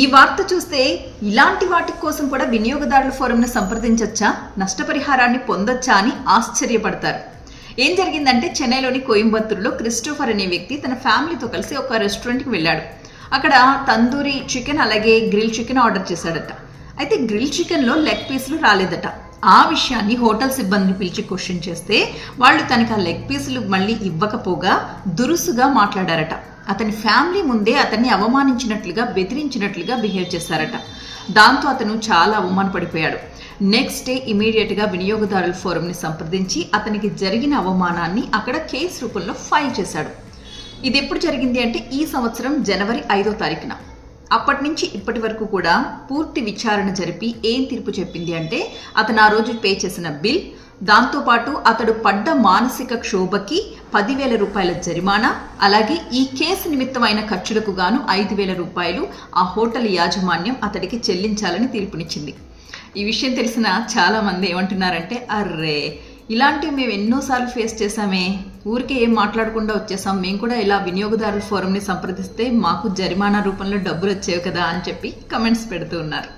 ఈ వార్త చూస్తే ఇలాంటి వాటి కోసం కూడా వినియోగదారుల ఫోరంను సంప్రదించొచ్చా? నష్టపరిహారాన్ని పొందొచ్చా అని ఆశ్చర్యపడతారు. ఏం జరిగిందంటే చెన్నైలోని కోయంబత్తూరులో క్రిస్టోఫర్ అనే వ్యక్తి తన ఫ్యామిలీతో కలిసి ఒక రెస్టారెంట్కి వెళ్ళాడు. అక్కడ తందూరి చికెన్ అలాగే గ్రిల్ చికెన్ ఆర్డర్ చేశాడట. అయితే గ్రిల్ చికెన్లో లెగ్ పీసులు రాలేదట. ఆ విషయాన్ని హోటల్ సిబ్బందిని పిలిచి క్వశ్చన్ చేస్తే వాళ్ళు తనకి ఆ లెగ్ పీసులు మళ్ళీ ఇవ్వకపోగా దురుసుగా మాట్లాడారట. అతని ఫ్యామిలీ ముందే అతన్ని అవమానించినట్లుగా బెదిరించినట్లుగా బిహేవ్ చేశారట. దాంతో అతను చాలా అవమానపడిపోయాడు. నెక్స్ట్ డే ఇమీడియట్గా వినియోగదారుల ఫోరంని సంప్రదించి అతనికి జరిగిన అవమానాన్ని అక్కడ కేసు రూపంలో ఫైల్ చేశాడు. ఇది ఎప్పుడు జరిగింది అంటే ఈ సంవత్సరం జనవరి ఐదో తారీఖున. అప్పటి నుంచి ఇప్పటి వరకు కూడా పూర్తి విచారణ జరిపి ఏం తీర్పు చెప్పింది అంటే అతను ఆ రోజు పే చేసిన బిల్ దాంతోపాటు అతడు పడ్డ మానసిక క్షోభకి పదివేల రూపాయల జరిమానా అలాగే ఈ కేసు నిమిత్తమైన ఖర్చులకు గాను ఐదు వేల రూపాయలు ఆ హోటల్ యాజమాన్యం అతడికి చెల్లించాలని తీర్పునిచ్చింది. ఈ విషయం తెలిసిన చాలా మంది ఏమంటున్నారంటే అర్రే ఇలాంటివి మేము ఎన్నోసార్లు ఫేస్ చేసామే ఊరికే ఏం మాట్లాడకుండా వచ్చేసాం. మేము కూడా ఇలా వినియోగదారుల ఫోరంని సంప్రదిస్తే మాకు జరిమానా రూపంలో డబ్బులు వచ్చేవి కదా అని చెప్పి కమెంట్స్ పెడుతూ ఉన్నారు.